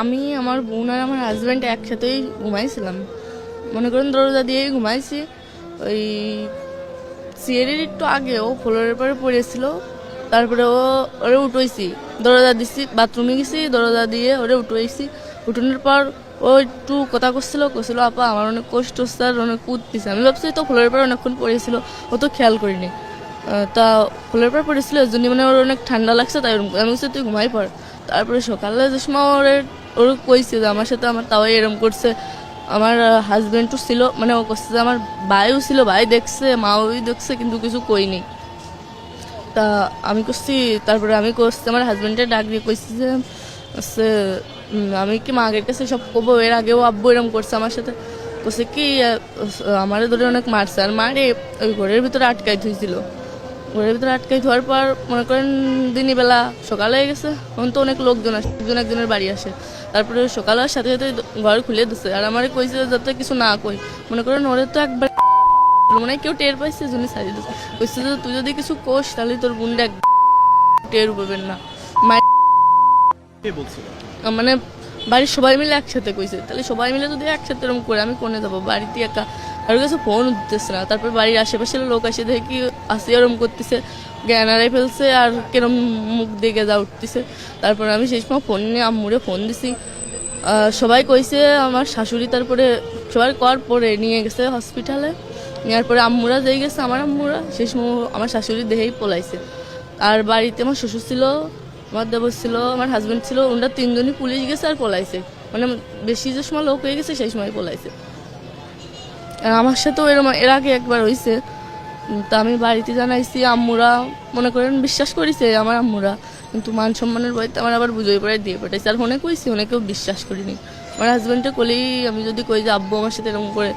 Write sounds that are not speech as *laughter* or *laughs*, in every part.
আমি, আমার বোন আর আমার হাজব্যান্ড একসাথেই ঘুমাইছিলাম। মনে করেন দরজা দিয়েই ঘুমাইছি। ওই সিয়ারির একটু আগে, ও ফ্লোরের পরে পড়েছিল। তারপরে ও, ওরে উঠোইছি। দরজা দিছি বাথরুমে গেছি, দরজা দিয়ে ওরে উঠোইছি। উঠোনোর পর ও একটু কথা করছিল করছিল আপা, আমার অনেক কষ্ট হচ্ছে আর অনেক কুদতেছে। আমি ভাবছি তো ফ্লোরের পর অনেকক্ষণ পড়েছিল, ও তো খেয়াল করিনি। তা ফ্লোরের পর পড়েছিল জন্য মানে ওর অনেক ঠান্ডা লাগছে, তাই আমি তুই ঘুমাই পড়। তারপরে সকালে যে সময় ওরে ওর কইছে যে আমার সাথে আমার তাও এরম করছে। আমার হাজবেন্ডও ছিল মানে ও করছে যে আমার ভাইও ছিল ভাই দেখছে মাও দেখছে কিন্তু কিছু কইনি। তা আমি করছি তারপরে আমি করছি আমার হাজবেন্ডের ডাক দিয়ে কইছি যে উম, আমি কি মাগের কাছে সব কবো এর আগেও আব্বু এরম করছে আমার সাথে। করছে কি আমারে ধরে অনেক মারছে আর মারে ওই ঘরের ভিতরে আটকাই থুইছিল। ঘরের ভিতরে আটকাই ধোয়ার পর মনে করেন দিনই বেলা সকালে হয়ে গেছে তখন তো অনেক লোকজন আসে একজন একজনের বাড়ি আসে। তারপরে সকালে হওয়ার সাথে সাথে ঘর খুলে দিছে। আর আমারে কইছে যাতে কিছু না কই মনে করেন ওরে তো একবার *laughs* মনে কেউ টের পাইছে জন্য সারিয়ে দিচ্ছে কইছে যে তুই যদি কিছু কোস তাহলে তোর গুন্ডা এক *laughs* টের পাবেন না। মানে বাড়ির সবাই মিলে একসাথে কইছে। তাহলে সবাই মিলে যদি একসাথে এরকম করে আমি কোনে যাব? বাড়িতে একা। আর কাছে ফোন উঠতেছে না। তারপর বাড়ির আশেপাশের লোক আসে, দেখে আসি, ওরম করতেছে। জ্ঞান হারাই ফেলছে আর কেরম মুখ দেখে যা উঠতেছে। তারপর আমি সেই সময় ফোন নিয়ে আম্মুরে ফোন দিছি। সবাই কইছে আমার শাশুড়ি তারপরে সবাই কর পরে নিয়ে গেছে হসপিটালে নেওয়ার পরে আম্মুরা যেই গেছে, আমার আম্মুরা, সেই সময় আমার শাশুড়ি দেহেই পলাইছে। আর বাড়িতে আমার শ্বশুর ছিল, আমার দেবর ছিল, আমার হাজবেন্ড ছিল, ওনারা তিনজনই পুলিশ গেছে আর পলাইছে। মানে বেশি যে সময় লোক হয়ে গেছে, সেই সময় পলাইছে। আমার সাথেও এরম এর আগে একবার হয়েছে তা আমি বাড়িতে জানাইছি আম্মুরা মনে করেন বিশ্বাস করেছে আমার আম্মুরা। কিন্তু মান সম্মানের বইতে আমার আবার বুঝোই পড়ে দিয়ে পাঠাইছে আর ফোনে কইছি ফোনে কেউ বিশ্বাস করিনি। আমার হাজব্যান্ডে কলেই আমি যদি কই যে আব্বু আমার সাথে এরকম করে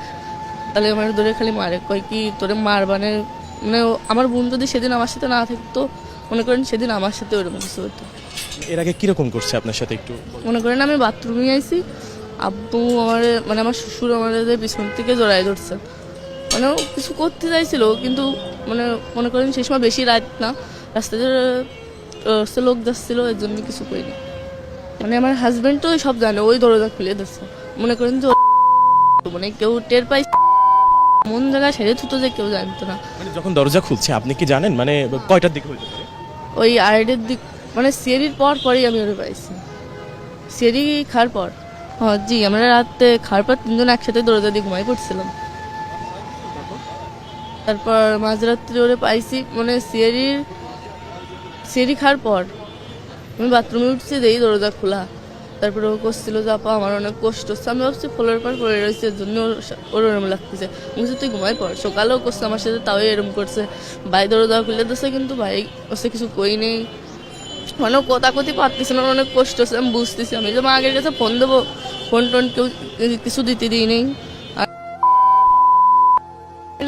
তাহলে আমার ধরে খালি মারে। কয় কি তোরে মার মানে মানে আমার বোন যদি সেদিন আমার সাথে না থাকতো মনে করেন সেদিন আমার সাথে ওরকম কিছু হতো এর আগে কীরকম করছে আপনার সাথে একটু মনে করেন আমি বাথরুমে আইছি আব্বু আমার মানে আমার শ্বশুর আমাদের পিছন থেকে জড়াই ধরছে। মানে কিছু করতে চাইছিল কিন্তু মানে মনে করেন সেই সময় বেশি রাত না। রাস্তাতে রাস্তায় লোক যাচ্ছিল এর জন্য কিছু করিনি। মানে আমার হাজব্যান্ড তো সব জানে ওই দরজা খুলে দিচ্ছে। মনে করেন যে মানে কেউ টের পাই মন জায়গায় সেরে থুতো যে কেউ জানতো না। মানে যখন দরজা খুলছে আপনি কি জানেন? মানে কয়টার দিকে হইতে পারে ওই আড়াইটের দিক মানে সিয়ারির পর পরেই আমি ওরে পাইছি। সিয়ারি খাওয়ার পর। জি আমরা রাতে খাওয়ার পর তিনজন একসাথে দিয়ে ঘুমাই পড়ছিলাম। তারপর মাঝরাত্রি ওরে পাইছি মানে সিয়ারির সিয়ারি খাওয়ার পর আমি বাথরুমে উঠছি দেই দরজা খোলা। তারপরে ও করছিল যে আপা আমার অনেক কষ্ট হচ্ছে। আমি ভাবছি ফ্লোরের পর পড়ে রয়েছে এর জন্য ওর ওরম লাগতেছে। বলছি, তুই ঘুমাই পড়। সকালেও করছে আমার সাথে তাও এরম করছে। ভাই দরজা খুলে দিচ্ছে কিন্তু ভাই ওসে কিছু কই নেই। মানে কথা কথি পারতেছে না অনেক কষ্ট হচ্ছে আমি বুঝতেছি। আমি যে মা আগের কাছে ফোন দেবো। ফোন টোন কেউ কিছু দিতে দিই নেই।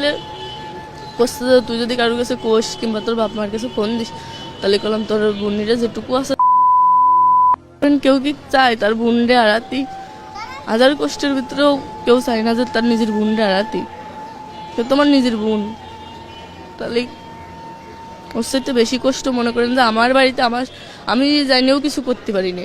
যে তুই যদি কারোর কাছে কোষ কিংবা তোর বাপ মার কাছে ফোন দিস, তাহলে কলাম তোর বোনিরা যেটুকু আছে। কেউ কি চায় তার বোনরে হারাতি হাজার কষ্টের ভিতরেও কেউ চায় না যে তার নিজের বোনরে হারাতি সে তোমার নিজের বোন। তাহলে ওর সাথে বেশি কষ্ট মনে করেন যে আমার বাড়িতে আমার আমি জানিও কিছু করতে পারিনি।